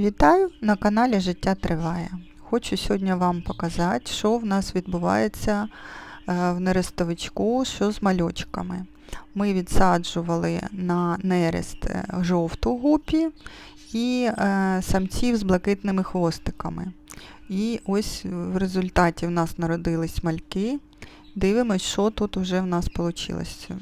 Вітаю на каналі Життя Триває. Хочу сьогодні вам показати, що в нас відбувається е, в нерестовичку, що з мальочками. Ми відсаджували на нерест е, жовту гупі і е, самців з блакитними хвостиками. І ось в результаті в нас народились мальки. Дивимось, що тут вже в нас вийшло.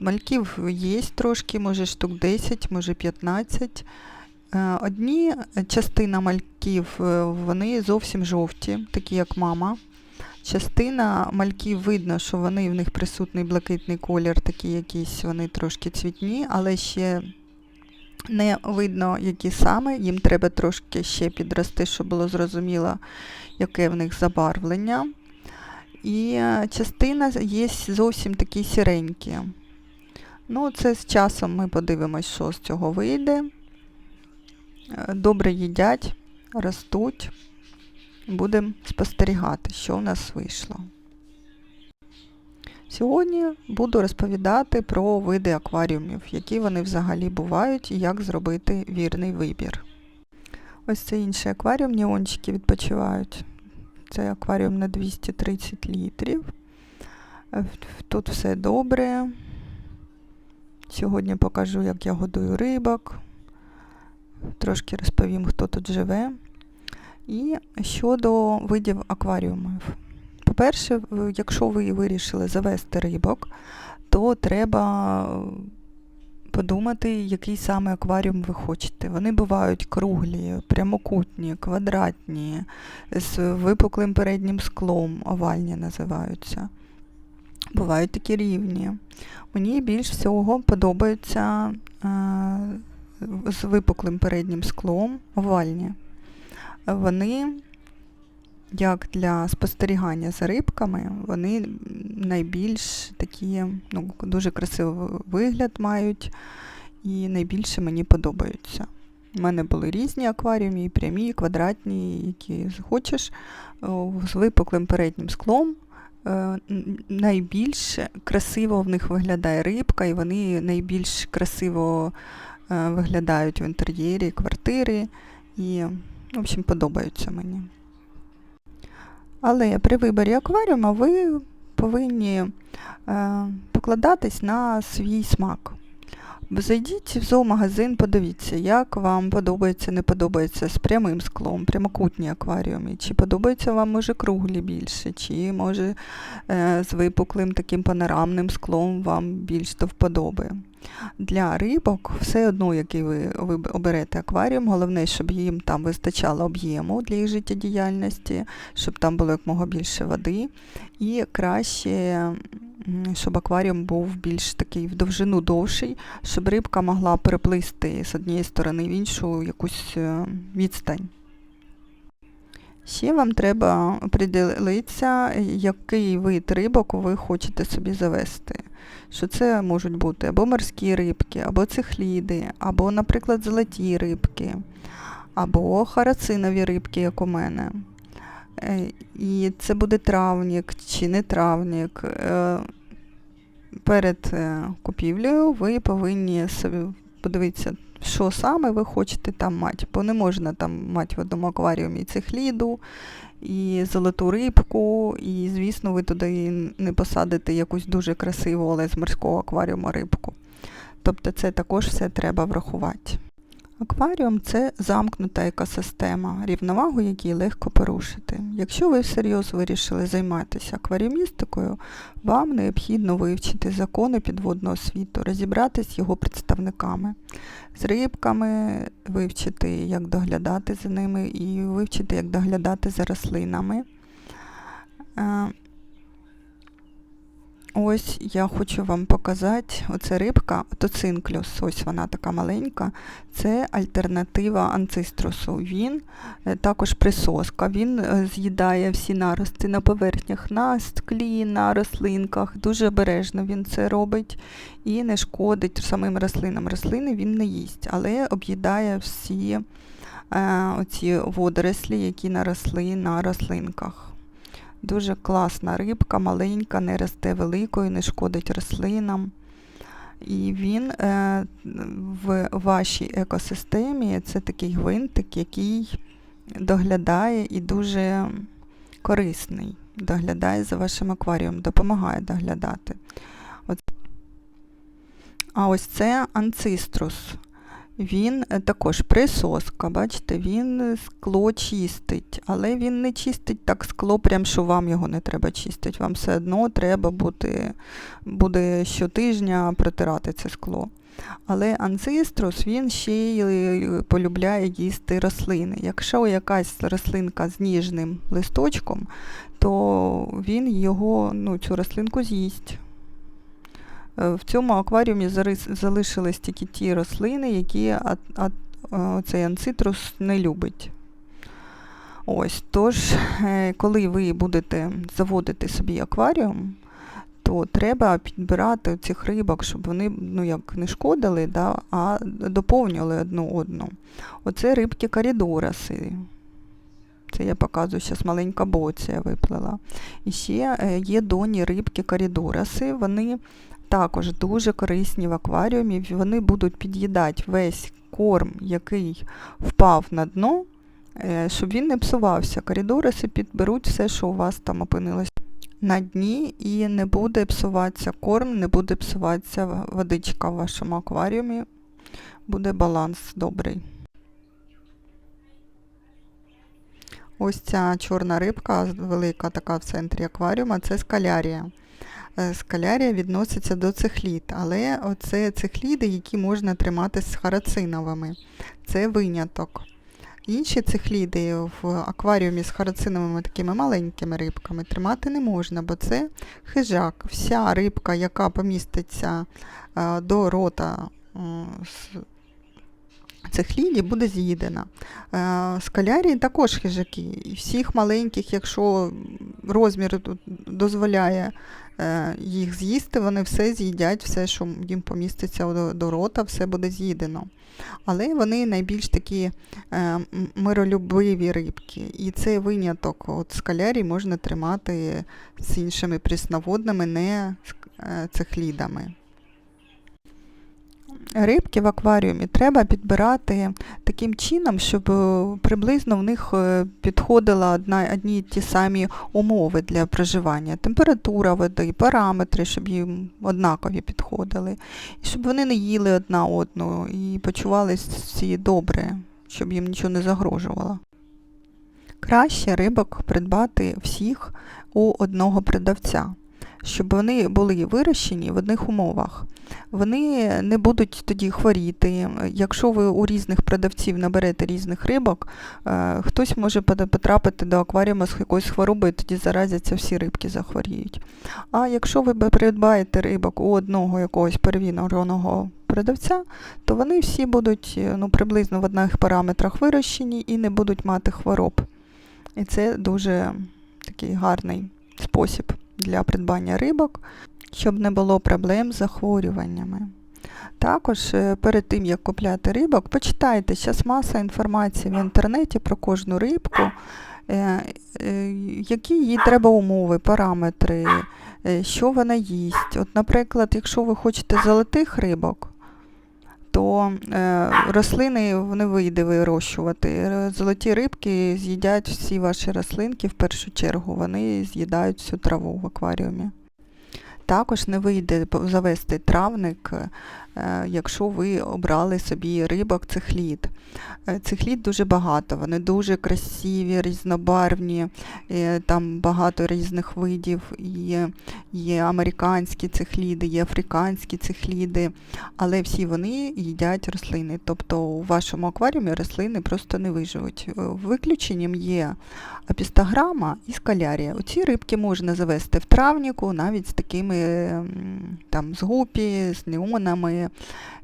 Мальків є трошки, може штук 10, може 15. Е, Одні частина мальків е, вони зовсім жовті, такі як мама. Частина мальків видно, що вони в них присутній блакитний колір, такі якісь вони трошки цвітні, але ще не видно, які саме. Їм треба трошки ще підрости, щоб було зрозуміло, яке в них забарвлення. І е, частина є зовсім такі сіренькі. Ну, це з часом ми подивимось, що з цього вийде. Добре їдять, ростуть. Будемо спостерігати, що в нас вийшло. Сьогодні буду розповідати про види акваріумів, які вони взагалі бувають і як зробити вірний вибір. Ось це інший акваріум, неончики відпочивають. Це акваріум на 230 літрів. Тут все добре. Сьогодні покажу, як я годую рибок. Трошки розповім, хто тут живе. І щодо видів акваріумів. По-перше, якщо ви вирішили завести рибок, то треба подумати, який саме акваріум ви хочете. Вони бувають круглі, прямокутні, квадратні, з випуклим переднім склом, овальні називаються. Бувають такі рівні. Мені більш всього подобаються е, з випуклим переднім склом овальні. Вони, як для спостерігання за рибками, вони найбільш такі, ну, дуже красивий вигляд мають і найбільше мені подобаються. У мене були різні акваріуми, і прямі, квадратні, які хочеш, з випуклим переднім склом. Е, найбільш красиво в них виглядає рибка, і вони найбільш красиво виглядають в інтер'єрі квартири. І, в общем, подобаються мені. Але при виборі акваріума ви повинні е, покладатись на свій смак. Зайдіть в зоомагазин, подивіться, як вам подобається, не подобається з прямим склом, прямокутні акваріуми, чи подобається вам, може, круглі більше, чи може е, з випуклим таким панорамним склом вам більш до вподоби. Для рибок все одно, який ви, ви оберете акваріум, головне, щоб їм там вистачало об'єму для їх життєдіяльності, щоб там було якмога більше води. І краще, щоб акваріум був більш такий в довжину довший, щоб рибка могла переплисти з однієї сторони в іншу якусь е, відстань. Ще вам треба приділитися, який вид рибок ви хочете собі завести. Що це можуть бути або морські рибки, або цихліди, або, наприклад, золоті рибки, або харацинові рибки, як у мене. Е, і це буде травнік чи не травнік. Е, перед е, купівлею ви повинні собі подивитися, що саме ви хочете там мати. Бо не можна там мати в одному акваріумі цихліду, і золоту рибку, і, звісно, ви туди не посадите якусь дуже красиву, але з морського акваріуму рибку. Тобто це також все треба врахувати. Акваріум це замкнута екосистема, рівновагу якій легко порушити. Якщо ви всерйоз вирішили займатися акваріумістикою, вам необхідно вивчити закони підводного світу, розібратися з його представниками, з рибками, вивчити, як доглядати за ними, і вивчити, як доглядати за рослинами. Ось я хочу вам показати, оце рибка, тоцинклюс, ось вона така маленька, це альтернатива анциструсу. Він е, також присоска, він е, з'їдає всі нарости на поверхнях, на склі, на рослинках. Дуже обережно він це робить і не шкодить самим рослинам. Рослини він не їсть, але об'їдає всі е, оці водорослі, які наросли на рослинках. Дуже класна рибка, маленька, не росте великою, не шкодить рослинам. І він е, в вашій екосистемі це такий гвинтик, який доглядає і дуже корисний. Доглядає за вашим акваріумом, допомагає доглядати. От. А ось це анциструс. Він е, також присоска, бачите, він скло чистить, але він не чистить так скло, прям що вам його не треба чистити. Вам все одно треба бути, буде щотижня протирати це скло. Але анциструс він ще й полюбляє їсти рослини. Якщо якась рослинка з ніжним листочком, то він його, ну, цю рослинку з'їсть. Е, В цьому акваріумі залишились тільки ті рослини, які е, цей анцитрус не любить. Ось, тож, е, коли ви будете заводити собі акваріум, то треба підбирати цих рибок, щоб вони ну, як не шкодили, да, а доповнювали одну одну. Оце рибки коридораси. Це я показую, зараз маленька боція виплила. І ще є доні рибки коридораси. Вони також дуже корисні в акваріумі. Вони будуть під'їдати весь корм, який впав на дно, е, щоб він не псувався. Коридораси підберуть все, що у вас там опинилось на дні, і не буде псуватися корм, не буде псуватися водичка в вашому акваріумі. Буде баланс добрий. Ось ця чорна рибка, велика така в центрі акваріума, це скалярія. Е, Скалярія відноситься до цихлід, але оце цихліди, які можна тримати з харациновими. Це виняток. Інші цихліди в акваріумі з харациновими такими маленькими рибками тримати не можна, бо це хижак. Вся рибка, яка поміститься е, до рота е, з цихліді, буде з'їдена. Е, Скалярії також хижаки. І всіх маленьких, якщо розмір дозволяє е, їх з'їсти, вони все з'їдять, все, що їм поміститься до, рота, все буде з'їдено. Але вони найбільш такі е, миролюбиві рибки. І цей виняток от скалярій можна тримати з іншими прісноводними, не е, цихлідами. Рибки в акваріумі треба підбирати таким чином, щоб е, приблизно в них е, підходила одна, одні й ті самі умови для проживання. Температура води, параметри, щоб їм однакові підходили. І щоб вони не їли одна одну і почувалися всі добре, щоб їм нічого не загрожувало. Краще рибок придбати всіх у одного продавця, щоб вони були вирощені в одних умовах. Вони не будуть тоді хворіти. Якщо ви у різних продавців наберете різних рибок, е, хтось може потрапити до акваріуму з якоюсь хворобою, тоді заразяться всі рибки захворіють. А якщо ви придбаєте рибок у одного якогось перевіреного продавця, то вони всі будуть ну, приблизно в одних параметрах вирощені і не будуть мати хвороб. І це дуже такий гарний спосіб для придбання рибок, щоб не було проблем з захворюваннями. Також е, перед тим, як купляти рибок, почитайте, зараз маса інформації в інтернеті про кожну рибку, е, е, які їй треба умови, параметри, що вона їсть. От, наприклад, якщо ви хочете золотих рибок, то е, рослини не вийде вирощувати. Е, Золоті рибки з'їдять всі ваші рослинки в першу чергу, вони з'їдають всю траву в акваріумі. Також не вийде завести травник, якщо ви обрали собі рибок цихлід. Е, Цихлід дуже багато, вони дуже красиві, різнобарвні, е, там багато різних видів. Є, є американські цихліди, є африканські цихліди, але всі вони їдять рослини. Тобто у вашому акваріумі рослини просто не виживуть. Е, Виключенням є апістаграма і скалярія. Оці рибки можна завести в травніку, навіть з такими там з гупі, з неонами,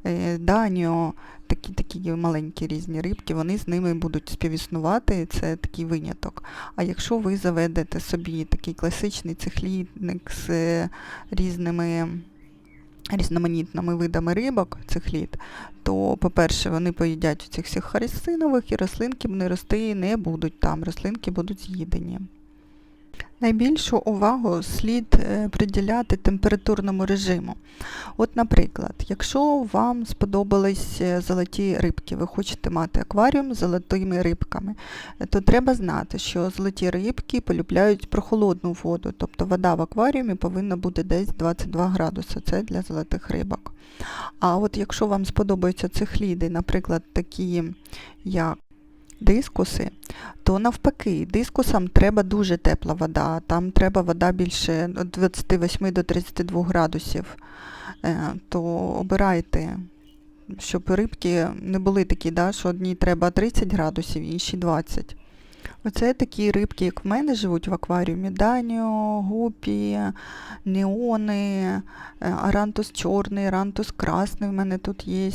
е, даніо, такі, такі маленькі різні рибки, вони з ними будуть співіснувати, це такий виняток. А якщо ви заведете собі такий класичний цихлідник з е, різними різноманітними видами рибок, цихлід, то, по-перше, вони поїдять у цих всіх харисинових, і рослинки вони рости не будуть там, рослинки будуть з'їдені. Найбільшу увагу слід е, приділяти температурному режиму. От, наприклад, якщо вам сподобались е, золоті рибки, ви хочете мати акваріум з золотими рибками, е, то треба знати, що золоті рибки полюбляють прохолодну воду, тобто вода в акваріумі повинна бути десь 22 градуси, це для золотих рибок. А от якщо вам сподобаються цихліди, наприклад, такі як дискуси, то навпаки, дискусам треба дуже тепла вода, там треба вода більше від 28 до 32 градусів. Е, То обирайте, щоб рибки не були такі, да, що одній треба 30 градусів, інші 20. Оце такі рибки, як в мене живуть в акваріумі. Даніо, гупі, неони, е, арантус чорний, арантус красний в мене тут є.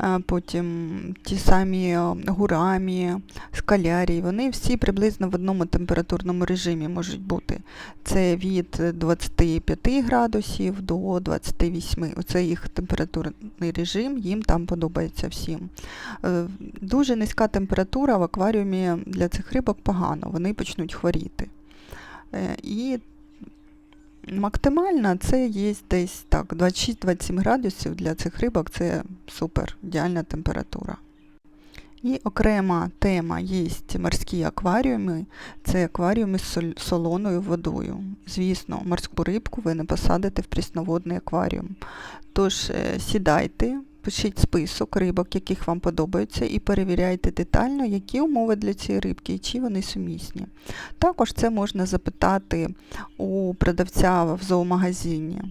Е, Потім ті самі е, гурамі, скалярії, вони всі приблизно в одному температурному режимі можуть бути. Це від 25 градусів до 28. Оце їх температурний режим, їм там подобається всім. Е, Дуже низька температура в акваріумі для цих рибок погано, вони почнуть хворіти. І максимальна це є десь так, 26-27 градусів для цих рибок це супер, ідеальна температура. І окрема тема є морські акваріуми, це акваріуми з солоною водою. Звісно, морську рибку ви не посадите в прісноводний акваріум. Тож е, сідайте, пишіть список рибок, яких вам подобаються, і перевіряйте детально, які умови для цієї рибки і чи вони сумісні. Також це можна запитати у продавця в зоомагазині.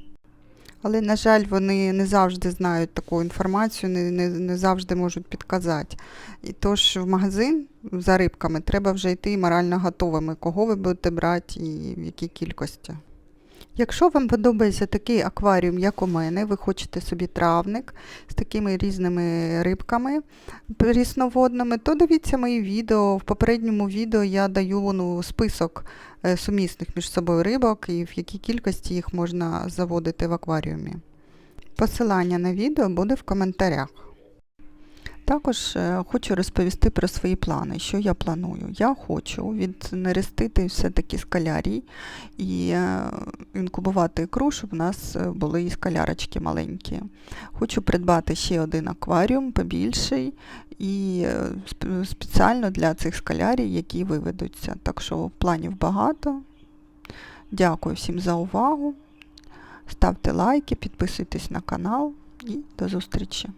Але, на жаль, вони не завжди знають таку інформацію, не, не, не завжди можуть підказати. І тож в магазин за рибками треба вже йти морально готовими, кого ви будете брати і в якій кількості. Якщо вам подобається такий акваріум, як у мене, ви хочете собі травник з такими різними рибками прісноводними, то дивіться мої відео. В попередньому відео я даю ну, список е, сумісних між собою рибок і в якій кількості їх можна заводити в акваріумі. Посилання на відео буде в коментарях. Також е, хочу розповісти про свої плани, що я планую. Я хочу віднерестити все-таки скалярій і е, інкубувати ікру, щоб у нас е, були і скалярочки маленькі. Хочу придбати ще один акваріум побільший і спеціально для цих скалярій, які виведуться. Так що планів багато. Дякую всім за увагу. Ставте лайки, підписуйтесь на канал і до зустрічі!